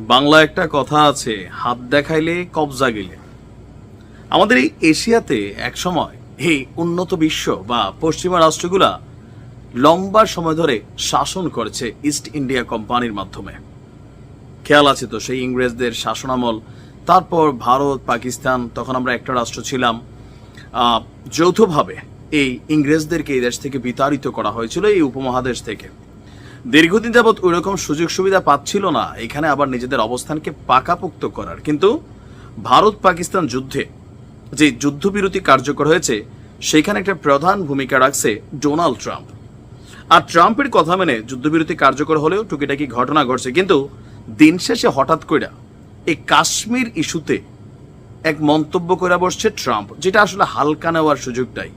বাংলা একটা কথা আছে, হাত দেখাইলে কবজা গেলে। আমাদের এই এশিয়াতে একসময় এই উন্নত বিশ্ব বা পশ্চিমা রাষ্ট্রগুলা লম্বা সময় ধরে শাসন করেছে ইস্ট ইন্ডিয়া কোম্পানির মাধ্যমে। খেয়াল আছে তো, সেই ইংরেজদের শাসনামল। তারপর ভারত, পাকিস্তান, তখন আমরা একটা রাষ্ট্র ছিলাম। যৌথভাবে এই ইংরেজদেরকে এই দেশ থেকে বিতাড়িত করা হয়েছিল এই উপমহাদেশ থেকে। দীর্ঘদিন যাবৎ ওই রকম সুযোগ সুবিধা পাচ্ছিল না। এখানে আবার নিজেদের অবস্থানকে পাকাপোক্ত করার। কিন্তু ভারত পাকিস্তান যুদ্ধে যে যুদ্ধবিরতি কার্যকর হয়েছে সেখানে একটা প্রধান ভূমিকা রাখছে ডোনাল্ড ট্রাম্প। আর ট্রাম্পের কথা মেনে যুদ্ধবিরতি কার্যকর হলেও টুকিটাকি ঘটনা ঘটছে। কিন্তু দিন শেষে হঠাৎ করে এই কাশ্মীর ইস্যুতে এক মন্তব্য করে বসছে ট্রাম্প, যেটা আসলে হালকা নেওয়ার সুযোগটাই।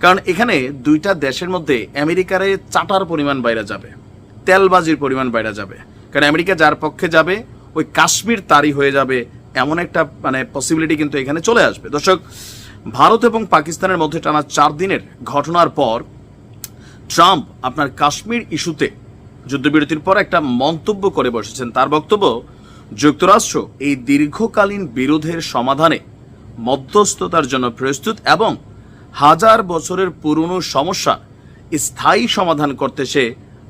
কারণ এখানে দুইটা দেশের মধ্যে আমেরিকারে চাটার পরিমাণ বাইরে যাবে। তেলবাজির পরিমাণ বাইরে যাবে। কারণ আমেরিকা যার পক্ষে যাবে, ওই কাশ্মীর তারই হয়ে যাবে, এমন একটা মানে পসিবিলিটি কিন্তু এখানে চলে আসবে। দর্শক, ভারত এবং পাকিস্তানের মধ্যে টানা চার দিনের ঘটনার পর ট্রাম্প আপনার কাশ্মীর ইস্যুতে যুদ্ধবিরতির পর একটা মন্তব্য করে বসেছেন। তার বক্তব্য, যুক্তরাষ্ট্র এই দীর্ঘকালীন বিরোধের সমাধানে মধ্যস্থতার জন্য প্রস্তুত এবং হাজার বছরের পুরনো সমস্যা স্থায়ী সমাধান করতে সে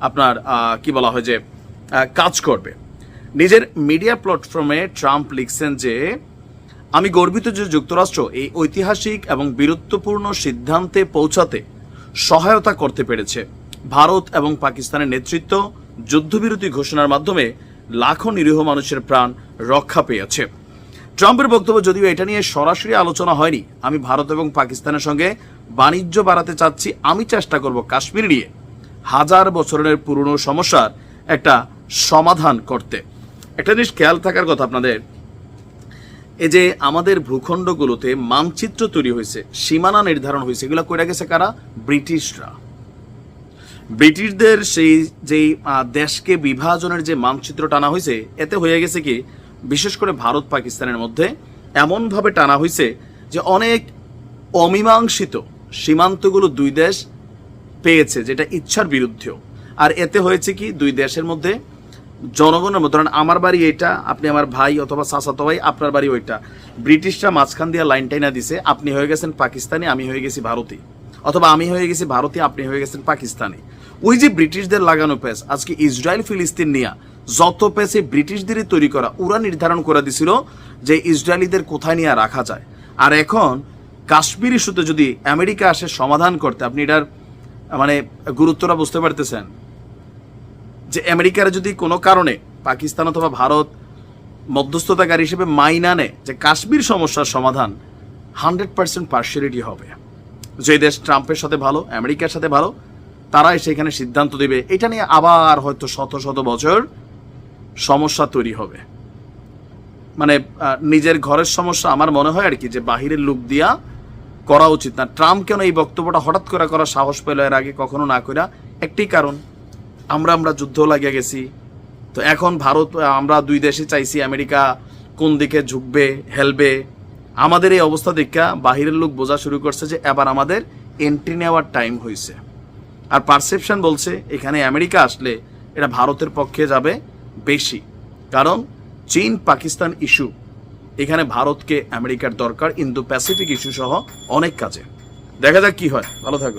আপনার কি বলা হয় যে কাজ করবে। নিজের মিডিয়া প্ল্যাটফর্মে ট্রাম্প লিখছেন যে, আমি গর্বিত যে যুক্তরাষ্ট্র এই ঐতিহাসিক এবং বীরত্বপূর্ণ সিদ্ধান্তে পৌঁছাতে সহায়তা করতে পেরেছে। ভারত এবং পাকিস্তানের নেতৃত্ব যুদ্ধবিরতি ঘোষণার মাধ্যমে লাখো নিরীহ মানুষের প্রাণ রক্ষা পেয়েছে। ট্রাম্পের বক্তব্য যদিও এটা নিয়ে সরাসরি আলোচনা হয়নি, আমি ভারত এবং পাকিস্তানের সঙ্গে বাণিজ্য বাড়াতে চাচ্ছি, আমি চেষ্টা করব কাশ্মীর নিয়ে। হাজার বছরের পুরনো সমস্যার একটা সমাধান করতে। একটা জিনিস খেয়াল থাকার কথা আপনাদের। এই যে আমাদের ভূখণ্ডগুলোতে মানচিত্র তৈরি হয়েছে, সীমানা নির্ধারণ হয়েছে, এগুলো কইরা গেছে কারা? ব্রিটিশরা। ব্রিটিশদের সেই যেই দেশকে বিভাজনের যে মানচিত্র টানা হয়েছে, এতে হয়ে গেছে কি, বিশেষ করে ভারত পাকিস্তানের মধ্যে এমনভাবে টানা হয়েছে যে অনেক অমীমাংসিত সীমান্তগুলো দুই দেশ পেয়েছে, যেটা ইচ্ছার বিরুদ্ধেও। আর এতে হয়েছে কি, দুই দেশের মধ্যে জনগণের মধ্যে, ধরেন আমার বাড়ি এটা আপনি আমার ভাই অথবা চাচাতো ভাই, আপনার বাড়ি ওইটা। ব্রিটিশরা মাঝখান দিয়ে লাইন টাইনা দিছে, আপনি হয়ে গেছেন পাকিস্তানি, আমি হয়ে গেছি ভারতী। অথবা আমি হয়ে গেছি ভারতীয় আপনি হয়ে গেছেন পাকিস্তানি। ওই যে ব্রিটিশদের লাগানো পেস আজকে ইসরায়েল ফিলিস্তিন নিয়ে, যত পেসে ব্রিটিশদেরই তৈরি করা, ওরা নির্ধারণ করে দিছিল যে ইসরায়েলিদের কোথায় নিয়ে রাখা যায়। আর এখন কাশ্মীর ইস্যুতে যদি আমেরিকা আসে সমাধান করতে, আপনি এটার মানে গুরুত্বটা বুঝতে পারতেছেন? যে আমেরিকার যদি কোনো কারণে পাকিস্তান অথবা ভারত মধ্যস্থতাকারী হিসেবে মাইনা নেয় যে কাশ্মীর সমস্যার সমাধান হান্ড্রেড পার্সেন্ট পার্সিয়ালিটি হবে। যে দেশ ট্রাম্পের সাথে ভালো, আমেরিকার সাথে ভালো, তারাই সেখানে সিদ্ধান্ত দেবে। এটা নিয়ে আবার হয়তো শত শত বছর সমস্যা তৈরি হবে। মানে নিজের ঘরের সমস্যা আমার মনে হয় আর কি, যে বাহিরের লোক দিয়া করা উচিত না। ট্রাম্প কেন এই বক্তব্যটা হঠাৎ করে করার সাহস পেল এর আগে কখনো না কইরা? একটি কারণ, আমরা আমরা যুদ্ধ লাগিয়ে গেছি। তো এখন ভারত, আমরা দুই দেশে চাইছি আমেরিকা কোন দিকে ঝুঁকবে, হেলবে। আমাদের এই অবস্থা দেখা বাহিরের লোক বোঝা শুরু করছে যে এবার আমাদের এন্ট্রি নেওয়ার টাইম হয়েছে আর পারসেপশন বলছে এখানে আমেরিকা আসলে এটা ভারতের পক্ষে যাবে বেশি। কারণ চীন পাকিস্তান ইস্যু এখানে ভারতকে আমেরিকার দরকার ইন্দো প্যাসিফিক ইস্যু সহ অনেক কাজে। দেখা যাক কি হয়। ভালো থাকো